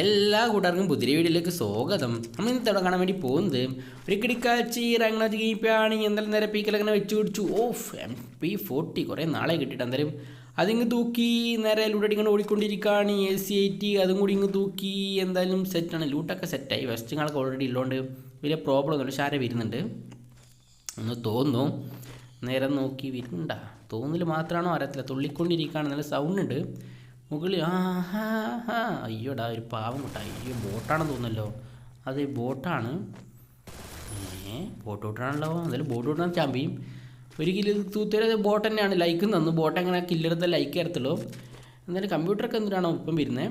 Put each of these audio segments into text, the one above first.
എല്ലാ കൂട്ടുകാർക്കും പുതിരി വീഡിയോയിലേക്ക് സ്വാഗതം. നമ്മൾ ഇന്ന് കാണാൻ വേണ്ടി പോകുന്നത് ഒരു കിടിക്കാച്ചി റങ്ങണ കീപ്പാണ് എന്തായാലും നേരെ പീക്കലങ്ങനെ വെച്ച് പിടിച്ചു. ഓഫ് എം പി ഫോർട്ടി കുറേ നാളെ കിട്ടിയിട്ട് എന്തായാലും അതിങ്ങ് തൂക്കി നേരെ ലൂട്ടടി ഇങ്ങനെ ഓടിക്കൊണ്ടിരിക്കുകയാണ്. എ സി ടി അതും കൂടി ഇങ്ങ് തൂക്കി എന്തായാലും സെറ്റാണ് ലൂട്ടൊക്കെ സെറ്റായി വെസ്റ്റിങ്ങളൊക്കെ ഓൾറെഡി ഉള്ളതുകൊണ്ട് വലിയ പ്രോബ്ലം ഒന്നും ഷാര വരുന്നുണ്ട്. ഒന്ന് തോന്നുന്നു. നേരെ നോക്കി വരുന്നുണ്ടാ? തോന്നൽ മാത്രമാണോ അറിയത്തില്ല. തുള്ളിക്കൊണ്ടിരിക്കുകയാണ്. നല്ല സൗണ്ട് ഉണ്ട്. മുകളിൽ ആ ഹാ ഹാ. അയ്യോടാ ഒരു പാവം കൂട്ട അയ്യോ ബോട്ടാണെന്ന് തോന്നുന്നല്ലോ. അത് ബോട്ടാണ്. ഏ ബോട്ട് വിട്ടാണല്ലോ എന്തായാലും ബോട്ട് വിട്ടാൽ ചാമ്പിയും ഒരു കിലോ തൂത്തേരെ ബോട്ട് തന്നെയാണ്. ലൈക്ക് തന്നു. ബോട്ട് എങ്ങനെ കില്ലെടുത്ത ലൈക്ക് തരത്തുള്ളൂ. എന്തായാലും കമ്പ്യൂട്ടറൊക്കെ എന്തിനാണോ ഇപ്പം വരുന്നത്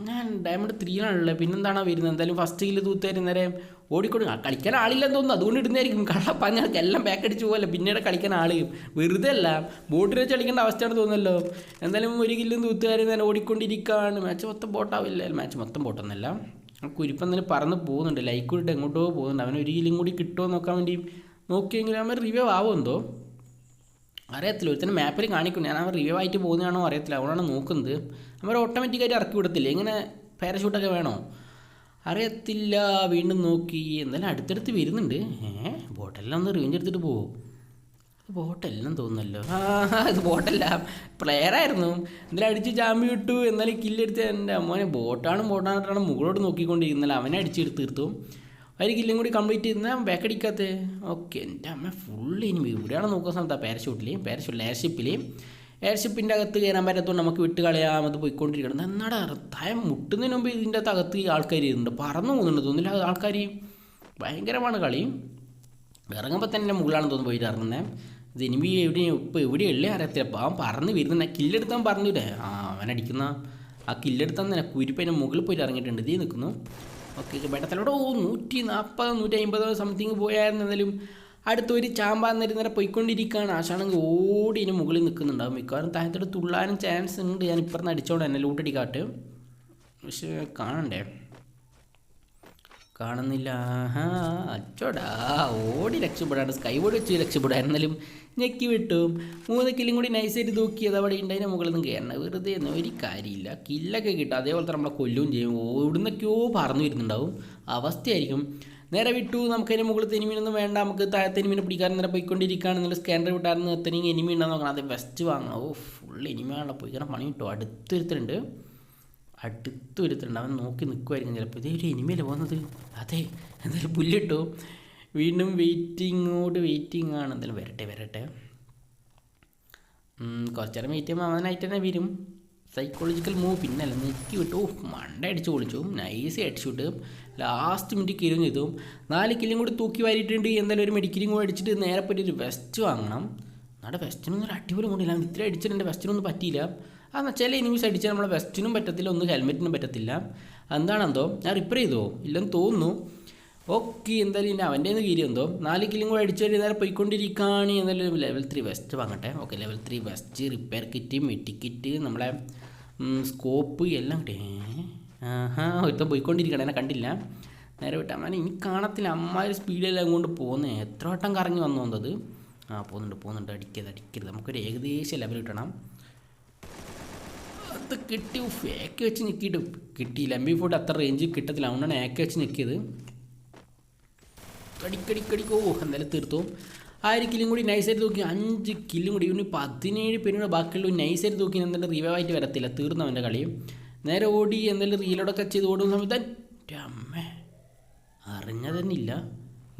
ഞാൻ ഡയമണ്ട് ത്രീയിലാണുള്ളത് പിന്നെന്താണോ വരുന്നത്? എന്തായാലും ഫസ്റ്റ് കീൽ തൂത്തേര് നേരെ ഓടിക്കൊണ്ട് ആ കളിക്കാൻ ആളില്ലെന്ന് തോന്നുന്നു. അതുകൊണ്ട് ഇടുന്നതായിരിക്കും. കള്ളപ്പഞ്ഞാൾക്ക് എല്ലാം ബാക്ക് അടിച്ച് പോകല്ലോ പിന്നീട് കളിക്കാൻ ആൾ വെറുതെ അല്ല. ബോട്ടിൽ വെച്ച് കളിക്കേണ്ട അവസ്ഥയാണ് തോന്നുന്നല്ലോ. എന്തായാലും ഒരു കില്ലും തൂത്തുകാരി നേരെ ഓടിക്കൊണ്ടിരിക്കുകയാണ്. മാച്ച് മൊത്തം ബോട്ടാവില്ല മാച്ച് മൊത്തം ബോട്ടൊന്നല്ല ആ കുരിപ്പം തന്നെ പറന്ന് പോകുന്നുണ്ട്. ലൈക്ക് എങ്ങോട്ടോ പോകുന്നുണ്ട്. അവൻ ഒരു കില്ലും കൂടി കിട്ടുമോ നോക്കാൻ വേണ്ടി നോക്കിയെങ്കിലും അവൻ റിവ്യൂ ആവുമെന്തോ അറിയത്തില്ല. ഒരുത്തന്നെ മാപ്പിൽ കാണിക്കും ഞാൻ അവർ റിവ്യൂ ആയിട്ട് പോകുന്നതാണോ അറിയത്തില്ല. അതുകൊണ്ടാണ് നോക്കുന്നത്. അവർ ഓട്ടോമാറ്റിക്കായിട്ട് ഇറക്കി വിടത്തില്ല? ഇങ്ങനെ പാരഷൂട്ടൊക്കെ വേണോ? അറിയത്തില്ല. വീണ്ടും നോക്കി. എന്തായാലും അടുത്തടുത്ത് വരുന്നുണ്ട്. ഏ ബോട്ടെല്ലാം ഒന്ന് റേഞ്ച് എടുത്തിട്ട് പോകും ബോട്ടെല്ലാം തോന്നുന്നല്ലോ. ആ ഇത് ബോട്ടല്ല. പ്ലെയറായിരുന്നു എന്തായാലും അടിച്ച് ജാമ്പ് കിട്ടു എന്നാലും കില്ലെടുത്ത് എന്റെ അമ്മോനെ. ബോട്ടാണ് ബോട്ടാണ് മുകളോട് നോക്കിക്കൊണ്ടിരിക്കുന്നില്ല അവനെ അടിച്ചെടുത്ത് തീർത്തു. ഒരു കില്ലും കൂടി കംപ്ലീറ്റ് ചെയ്യുന്ന ബാക്ക് അടിക്കാത്തത് ഓക്കെ എന്റെ അമ്മ ഫുള്ള് ഇനി ഇവിടെയാണ് നോക്കുന്ന സമയത്ത് പാരഷൂട്ടിൽ പാരഷൂട്ടിൽ എയർഷിപ്പിൽ എയർഷിപ്പിന്റെ അകത്ത് കയറാൻ പറ്റാത്തതുകൊണ്ട് നമുക്ക് വിട്ട് കളയാം അത് പോയിക്കൊണ്ടിരിക്കണം എന്നാടാ അർത്ഥം മുട്ടുന്നതിന് മുമ്പ് ഇതിന്റെ അകത്ത് അകത്ത് ആൾക്കാർ ഇരുന്നുണ്ട്. പറന്നു പോകുന്നുണ്ട് തോന്നില്ല ആൾക്കാർ ഭയങ്കരമാണ് കളി. ഇറങ്ങുമ്പോൾ തന്നെ എന്റെ മുകളിലാണ് തോന്നുന്നു പോയിട്ട് ഇറങ്ങുന്നത് ഇത് ഇനിമി എവിടെയും ഇപ്പോൾ എവിടെയല്ലേ അറിയത്തില്ല. അപ്പോൾ അവൻ പറന്ന് വരുന്നുണ്ട് കില്ലെടുത്താൻ പറഞ്ഞില്ലേ? ആ അവനടിക്കുന്ന ആ കില്ലെടുത്താൻ തന്നെ കുരിപ്പ് അതിന്റെ മുകളിൽ പോയിട്ട് ഇറങ്ങിയിട്ടുണ്ട്. ഇതിൽ നിൽക്കുന്നു ഓക്കെ ബെട്ടത്തിലൂടെ ഓ നൂറ്റി നാൽപ്പത് നൂറ്റി അമ്പത് സംതിങ് പോയായിരുന്നു എന്നാലും അടുത്തൊരു ചാമ്പാൻ നേരം നേരെ പോയിക്കൊണ്ടിരിക്കുകയാണ്. ആശാണെങ്കിൽ ഓടി ഇതിന് മുകളിൽ നിൽക്കുന്നുണ്ടാവും മിക്കവാറും താഴത്തോട്ട് തുള്ളാനും ചാൻസ് ഉണ്ട്. ഞാൻ ഇപ്പുറത്ത് അടിച്ചോണ്ട് തന്നെ ലൂട്ടടിക്കാട്ട് പക്ഷേ കാണണ്ടേ? കാണുന്നില്ല. ആ അച്ചോടാ ഓടി രക്ഷപ്പെടാണ്ട് സ്കൈ ബോർഡ് വെച്ച് രക്ഷപ്പെടാൻ. എന്നാലും ഞെക്കി വിട്ടു. മൂന്ന് കില്ലും കൂടി നൈസായിട്ട് തൂക്കിയത് അവിടെ ഉണ്ടതിന് മുകളിൽ നിന്ന് കയറണം വെറുതെ ഒന്നും ഒരു കാര്യമില്ല. കില്ലൊക്കെ കിട്ടും. അതേപോലെ തന്നെ നമ്മളെ കൊല്ലും ചെയ്യും. ഇവിടുന്നൊക്കെയോ പറന്നു വരുന്നുണ്ടാവും. അവസ്ഥയായിരിക്കും. നേരെ വിട്ടു. നമുക്കതിന് മുകളിൽ തെനിമീനൊന്നും വേണ്ട. നമുക്ക് താഴത്തെ എനിമീനെ പിടിക്കാൻ നേരെ പോയിക്കൊണ്ടിരിക്കുകയാണെന്നുള്ള സ്കാനർ വിട്ടായിരുന്നു. എത്തനെങ്കിൽ എനിമി ഉണ്ടെന്ന് നോക്കണം. അത് വെസ്റ്റ് വാങ്ങണം. ഓ ഫുൾ എനിമയാണല്ലോ പോയി കാരണം പണി കിട്ടും. അടുത്തൊരുത്തരുണ്ട് അടുത്തൊരുത്തരുണ്ട് അവൻ നോക്കി നിൽക്കുമായിരിക്കും ചിലപ്പോൾ. ഇതേ ഒരു എനിമിയല്ലേ പോകുന്നത്? അതെ. എന്തായാലും പുല്ലിട്ടു വീണ്ടും വെയിറ്റിങ്ങോട് വെയിറ്റിംഗ് ആണ് എന്തായാലും വരട്ടെ. വരട്ടെ കുറച്ച് നേരം വെയിറ്റ് ചെയ്യുമ്പോൾ അവനായിട്ട് തന്നെ വരും. സൈക്കോളജിക്കൽ മൂവ് പിന്നല്ല നെക്കി വിട്ടു. മണ്ട അടിച്ച് പൊളിച്ചു. നൈസ് അടിച്ചുവിട്ട് ലാസ്റ്റ് മിനിറ്റ് കിലും ചെയ്തു. നാല് കിലും കൂടി തൂക്കി വാരിയിട്ടുണ്ട്. എന്തായാലും ഒരു മെഡിക്കലും കൂടി അടിച്ചിട്ട് നേരെ പറ്റി ഒരു വെസ്റ്റ് വാങ്ങണം. നമ്മുടെ വെസ്റ്റിനൊന്നും ഒരു അടിപൊളി കൊണ്ടില്ല ഇത്ര അടിച്ചിട്ട് വെസ്റ്റിനൊന്നും പറ്റിയില്ല. അതെന്ന് ചില എനിമീസ് അടിച്ചാൽ നമ്മളെ വെസ്റ്റിനും പറ്റത്തില്ല ഒന്നും ഹെൽമെറ്റിനും പറ്റത്തില്ല. എന്താണെന്തോ ഞാൻ റിപ്പയർ ചെയ്തോ. ഇല്ലെന്ന് തോന്നുന്നു. ഓക്കെ എന്തായാലും ഇനി അവന്റെ കീരി എന്തോ? നാല് കിലും കൂടെ അടിച്ചു കഴിഞ്ഞാൽ നേരെ പോയിക്കൊണ്ടിരിക്കുകയാണ് എന്നാലും level three vest വാങ്ങട്ടെ. Okay level three vest repair kit മെറ്റിക്കിറ്റ് നമ്മളെ സ്കോപ്പ് എല്ലാം കിട്ടി. ആഹാ ഒരുത്തം പോയിക്കൊണ്ടിരിക്കണം എന്നെ കണ്ടില്ല. നേരെ വിട്ടാൽ അവൻ ഇനി കാണത്തില്ല. അമ്മാതിരി സ്പീഡിലെല്ലാം കൊണ്ട് പോകുന്നത് എത്ര വട്ടം കറങ്ങി വന്നു വന്നത് ആ പോകുന്നുണ്ട് പോകുന്നുണ്ട്. അടിക്കരുത് അടിക്കരുത്. നമുക്കൊരു ഏകദേശം ലെവൽ കിട്ടണം. അത് കിട്ടി. ഏക്കെ വെച്ച് നിൽക്കിയിട്ട് കിട്ടിയില്ല. എം ബി ഫോർട്ട് അത്ര റേഞ്ച് കിട്ടത്തില്ല. അതുകൊണ്ടാണ് ഏക്കെ വെച്ച് ഞെക്കിയത്. കടിക്കടിക്കടിക്കോ എന്തായാലും തീർത്തു. ആ ഒരു കില്ലും കൂടി നൈസായിട്ട് തൂക്കി. അഞ്ച് കില്ലും കൂടി. ഇവന് പതിനേഴ് പേരുടെ ബാക്കിയുള്ള നൈസായിട്ട് തൂക്കി എന്തായാലും റിവൈവായിട്ട് വരത്തില്ല. തീർന്നു അവന്റെ കളി. നേരെ ഓടി എന്തായാലും റീലോടൊക്കെ ചെയ്ത് ഓടുന്ന സമയത്ത് അമ്മേ. അറിഞ്ഞതന്നില്ല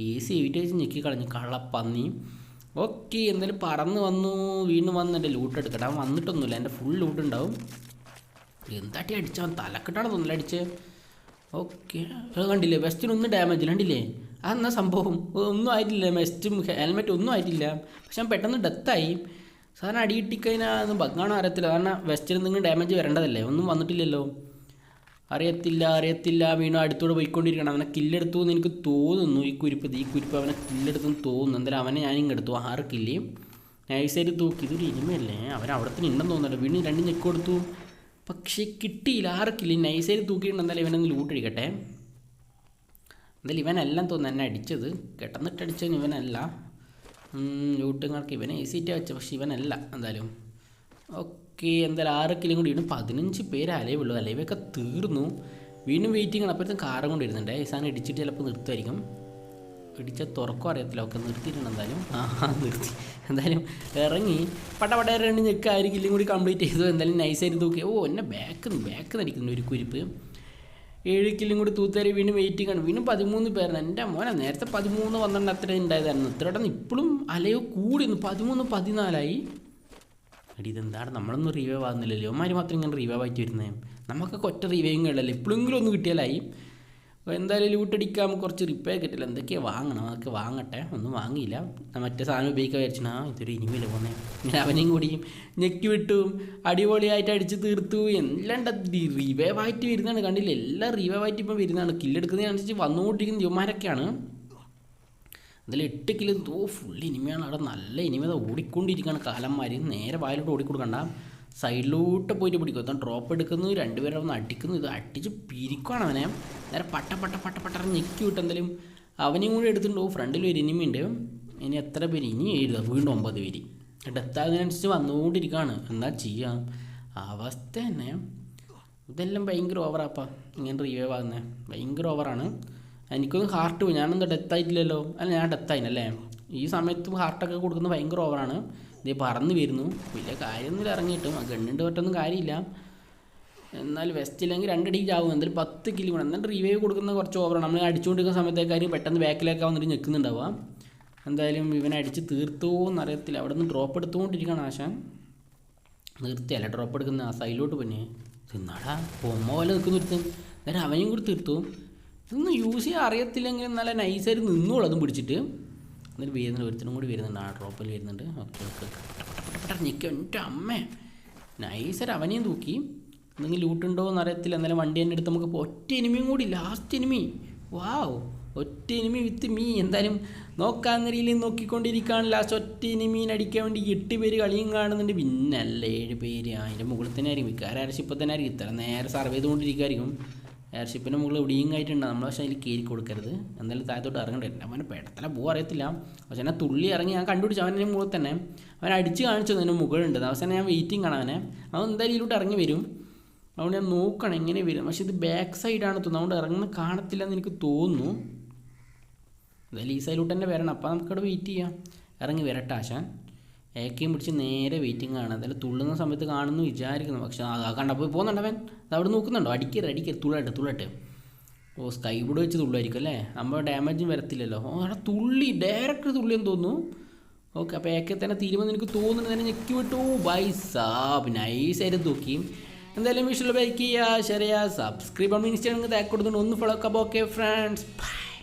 ഈ സി എവിറ്റ് വെച്ച് ഞെക്കി കളഞ്ഞു. കള്ളപ്പന്നി. ഓക്കെ എന്തായാലും പറന്ന് വന്നു. വീണ്ടും വന്ന് എന്റെ ലൂട്ട് എടുക്കട്ടെ അവൻ വന്നിട്ടൊന്നുമില്ല. എന്റെ ഫുൾ ലൂട്ട് ഉണ്ടാവും. എന്താട്ടി അടിച്ചവൻ? തലക്കെട്ടാണ് തോന്നില്ല അടിച്ച്. ഓക്കെ. കണ്ടില്ലേ? വെസ്റ്റിനൊന്നും ഡാമേജ് ഇല്ല. കണ്ടില്ലേ? അതെന്നാ സംഭവം? ഒന്നും ആയിട്ടില്ല. മെസ്റ്റും ഹെൽമെറ്റ് ഒന്നും ആയിട്ടില്ല. പക്ഷെ അവൻ പെട്ടെന്ന് ഡെത്തായി സാറിന് അടി കിട്ടിക്കഴിഞ്ഞാൽ അത് ബഗ്ഗാണോ അറിയത്തില്ല. കാരണം വെസ്റ്റിൽ എന്തെങ്കിലും ഡാമേജ് വരേണ്ടതല്ലേ? ഒന്നും വന്നിട്ടില്ലല്ലോ. അറിയത്തില്ല അറിയത്തില്ല. വീണു അടുത്തോടെ പോയിക്കൊണ്ടിരിക്കണം. അവനെ കില്ലെടുത്തു എന്ന് എനിക്ക് തോന്നുന്നു. ഈ കുരിപ്പ് ഈ കുരിപ്പ് അവനെ കില്ലെടുത്തു എന്ന് തോന്നുന്നു. എന്തായാലും അവനെ ഞാനിങ്ങ് എടുത്തു. ആറ് കില്ലേയും നൈസായിട്ട് തൂക്കി. ഇതൊരു ഇനിമയല്ലേ? അവൻ അവിടെ തന്നെ ഉണ്ടെന്ന് തോന്നുന്നുണ്ട്. വീണ് രണ്ട് ഞെക്ക് കൊടുത്തു. പക്ഷേ കിട്ടിയില്ല. ആറ് കില്ലി നൈസായിട്ട് തൂക്കിയിട്ടുണ്ട്. എന്തായാലും ഇവനൊന്ന് ലൂട്ടടിക്കട്ടെ എന്തായാലും ഇവനെല്ലാം തോന്നുന്നു എന്നെ അടിച്ചത്. കെട്ടന്നിട്ട് അടിച്ചതിന് ഇവനല്ല ലൂട്ടുകാർക്ക് ഇവനെ എ സീറ്റ് വെച്ച പക്ഷെ ഇവനല്ല എന്തായാലും. ഓക്കെ എന്തായാലും ആറ് കിലും കൂടി ഇടും പതിനഞ്ച് പേര് അലയുള്ളൂ അലവൊക്കെ തീർന്നു. വീണ്ടും വെയിറ്റിംഗ് ആണ്. അപ്പോഴത്തെ കാറും കൊണ്ട് ഇരുന്നുണ്ട് ഈ സാധനം ഇടിച്ചിട്ട് ചിലപ്പോൾ നിർത്തുമായിരിക്കും. ഇടിച്ച തുറക്കോ അറിയത്തില്ല. ഒക്കെ നിർത്തിയിട്ടുണ്ട് എന്തായാലും. ആ നിർത്തി. എന്തായാലും ഇറങ്ങി. പട്ട രണ്ട് ഞെക്കായിരിക്കും ഇല്ലെങ്കിൽ കൂടി കംപ്ലീറ്റ് ചെയ്തു. എന്തായാലും നൈസായിട്ട് തൂക്കി ഓ എന്നെ ബാക്ക് ബാക്ക് നടിക്കുന്നു ഒരു കുരിപ്പ്. ഏഴ് കില്ലും കൂടി തൂത്തേരി വീണ്ടും വെയിറ്റിംഗ് ആണ് വീണ്ടും പതിമൂന്ന് പേരാണ്. എന്റെ മോനെ നേരത്തെ പതിമൂന്ന് പന്ത്രണ്ട് അത്ര ഉണ്ടായതായിരുന്നു ഇത്ര പെട്ടെന്ന് ഇപ്പോഴും അലയോ കൂടി ഒന്ന് പതിമൂന്ന് പതിനാലായി. അടി ഇതെന്താണ്? നമ്മളൊന്നും റീവൈവ് ആകുന്നില്ലല്ലോ അവന്മാർ മാത്രം ഇങ്ങനെ റീവൈവ് ആയിട്ട് വരുന്നത് നമുക്കൊക്കെ ഒറ്റ റീവൈവും കഴിയില്ലല്ലോ ഇപ്പോഴെങ്കിലും ഒന്ന് കിട്ടിയാലായി. അപ്പോൾ എന്തായാലും ലൂട്ടടിക്കാൻ കുറച്ച് റിപ്പയർ കിട്ടില്ല എന്തൊക്കെയാണ് വാങ്ങണം? അതൊക്കെ വാങ്ങട്ടെ. ഒന്നും വാങ്ങിയില്ല. മറ്റേ സാധനം ഉപയോഗിക്കാൻ വിചാരിച്ചാ ഇതൊരു ഇനിമയില്ല പോന്നെ. ഇങ്ങനെ അവനെയും കൂടി ഞെക്കി വിട്ടു. അടിപൊളിയായിട്ട് അടിച്ച് തീർത്തു. എല്ലാം റിവൈവ് ആയിട്ട് വരുന്നതാണ്. കണ്ടില്ല? എല്ലാം റിവൈവ് ആയിട്ട് ഇപ്പം വരുന്നതാണ്. കില്ലെടുക്കുന്നതിനനുസരിച്ച് വന്നുകൊണ്ടിരിക്കുന്ന യുവമാരൊക്കെയാണ് അതിൽ എട്ട് കിലോ ഓ ഫുൾ ഇനിമയാണ്. അവിടെ നല്ല ഇനിമ ദാ ഓടിക്കൊണ്ടിരിക്കുകയാണ് കാലന്മാർ നേരെ വായിലോട്ട് ഓടിക്കൊടുക്കണ്ട. സൈഡിലോട്ട് പോയിട്ട് പിടിക്കും. അതാണ് ഡ്രോപ്പ് എടുക്കുന്നു രണ്ടുപേരും ഒന്ന് അടിക്കുന്നു ഇത് അടിച്ച് പിരിക്കുവാണ് അവനെ. നേരെ പട്ട പട്ട പട്ട പട്ട ഞെക്കി വിട്ട് എന്തായാലും അവനെയും കൂടി എടുത്തിട്ടുണ്ട്. ഓ ഫ്രണ്ടിൽ ഒരു ഇനിമയുണ്ട് ഇനി എത്ര പേര്? ഇനി എഴുതുക വീണ്ടും ഒമ്പത് പേര്. ഡെത്താകുന്നതിനനുസരിച്ച് വന്നുകൊണ്ടിരിക്കുകയാണ്. എന്താ ചെയ്യാം? അവസ്ഥ തന്നെ. ഇതെല്ലാം ഭയങ്കര ഓവറാപ്പാ ഇങ്ങനെ റിവൈവ് ആകുന്നത് ഭയങ്കര ഓവറാണ് എനിക്കൊന്നും ഹാർട്ട് പോയി. ഞാനൊന്നും ഡെത്ത് ആയിട്ടില്ലല്ലോ? അല്ല ഞാൻ ഡെത്ത് ആയിനല്ലേ? ഈ സമയത്ത് ഹാർട്ടൊക്കെ കൊടുക്കുന്നത് ഭയങ്കര ഓവറാണ് ഇത് പറന്ന് വരുന്നു. വലിയ കാര്യമൊന്നുമില്ല ഇറങ്ങിയിട്ടും. ആ ഗണ്ണിന്റെ പറ്റൊന്നും കാര്യമില്ല. എന്നാൽ വെസ്റ്റില്ലെങ്കിൽ രണ്ടടി ചാവും എന്തായാലും പത്ത് കിലോ വേണം. എന്നാൽ റിവൈവ് കൊടുക്കുന്ന കുറച്ച് ഓവറാണ് നമ്മൾ അടിച്ചുകൊണ്ടിരിക്കുന്ന സമയത്തേക്കാരും പെട്ടെന്ന് ബാക്കിലേക്ക് വന്നിട്ട് നിൽക്കുന്നുണ്ടാവുക എന്തായാലും ഇവനെ അടിച്ച് തീർത്തോ എന്നറിയത്തില്ല അവിടെ നിന്ന് ഡ്രോപ്പ് എടുത്തുകൊണ്ടിരിക്കുകയാണ് ആശാൻ. നിർത്തിയല്ല ഡ്രോപ്പ് എടുക്കുന്ന ആ സൈഡിലോട്ട് പിന്നെ. തിന്നാടാ പൊമ്മ പോലെ നിൽക്കുന്ന ഒരുത്തൻ. എന്നിട്ട് അവനെയും കൂടി തീർത്തു. ഇതൊന്നും യൂസ് ചെയ്യാൻ അറിയത്തില്ലെങ്കിൽ നല്ല നൈസായിട്ട് നിന്നോളൂ അതും പിടിച്ചിട്ട്. എന്നിട്ട് വരുന്നുണ്ട് ഒരുത്തിനും കൂടി വരുന്നുണ്ട്. ആ ഡ്രോപ്പിൽ വരുന്നുണ്ട്. Okay okay. ഞെക്കി എന്റെ അമ്മേ. നൈസർ അവനെയും തൂക്കി. എന്തെങ്കിലും ലൂട്ടുണ്ടോ എന്ന് അറിയത്തില്ല. എന്നാലും വണ്ടി തന്നെ എടുത്ത് നമുക്ക് ഒറ്റ എനിമിയും കൂടി ലാസ്റ്റ് എനിമി വാവ് ഒറ്റ എനിമി വിത്ത് മീ എന്തായാലും നോക്കാൻ നിരയിൽ നോക്കിക്കൊണ്ടിരിക്കുകയാണ്. ലാസ്റ്റ് ഒറ്റ എനിമീൻ അടിക്കാൻ വേണ്ടി എട്ട് പേര് കളിയും കാണുന്നുണ്ട്. പിന്നെ അല്ല ഏഴ് പേര്. അതിന്റെ മുകളിൽ തന്നെ ആയിരിക്കും എയർഷിപ്പ് തന്നെ ആയിരിക്കും. ഇത്ര നേരെ സർവ് ചെയ്തുകൊണ്ടിരിക്കുമായിരിക്കും എയർഷിപ്പിന്റെ മുകളിൽ എവിടെയും ആയിട്ടുണ്ട് നമ്മൾ പക്ഷേ അതിൽ കയറി കൊടുക്കരുത്. എന്തായാലും താഴത്തോട്ട് ഇറങ്ങണ്ടേ. അവനെ പെടത്തല പോകും അറിയത്തില്ല. പക്ഷേ എന്നെ തുള്ളി ഇറങ്ങി ഞാൻ കണ്ടുപിടിച്ചു അവന്റെ മുകളിൽ തന്നെ. അവൻ അടിച്ച് കാണിച്ചു അതിന്റെ മുകളിലുണ്ട്. അവസാനം ഞാൻ വെയിറ്റിംഗ് കാണാൻ അവൻ എന്തായാലും ഇതിലോട്ട് ഇറങ്ങി വരും. അതുകൊണ്ട് ഞാൻ നോക്കണം എങ്ങനെ വരും. പക്ഷേ ഇത് ബാക്ക് സൈഡാണ് തോന്നുന്നത് അതുകൊണ്ട് ഇറങ്ങുന്ന കാണത്തില്ലെന്ന് എനിക്ക് തോന്നുന്നു. എന്തായാലും ഈ സൈഡിലോട്ട് തന്നെ വരണം. അപ്പോൾ നമുക്കവിടെ വെയിറ്റ് ചെയ്യാം. ഇറങ്ങി വരട്ടെ ആശാൻ. ഏക്കയും പിടിച്ച് നേരെ വെയിറ്റിംഗ് ആണ്. അതായത് തുള്ളുന്ന സമയത്ത് കാണുന്നു വിചാരിക്കുന്നു. പക്ഷെ ആ കണ്ടപ്പോൾ പോകുന്നുണ്ടവൻ അത് അവിടെ നോക്കുന്നുണ്ടോ. അടിക്കരുത് അടിക്കരുത്. തുള്ളട്ടെ തുള്ളട്ടെ. ഓ സ്കൈ ബോർഡ് വെച്ച് തുള്ളുമായിരിക്കും അല്ലേ? നമ്മൾ ഡാമേജും വരത്തില്ലല്ലോ. ഓ അവിടെ തുള്ളി. ഡയറക്റ്റ് തുള്ളിയെന്ന് തോന്നുന്നു. ഓക്കെ അപ്പോൾ ഏക്കെ തന്നെ തീരുമാനം എനിക്ക് തോന്നുന്നു. തന്നെ ഞെക്കി വിട്ടു. ബൈ സാബ്. നൈസായിട്ട് തൂക്കി. എന്തായാലും വിഷയം ബൈക്ക് ചെയ്യുക ഷെയർ ചെയ്യുക സബ്സ്ക്രൈബ് ഇൻസ്റ്റാഗ്രാമിൽ താക്ക് കൊടുത്തുകൊണ്ട് ഒന്ന് ഫോളോ ഒക്കെ ഓക്കെ ഫ്രണ്ട്സ് ബൈ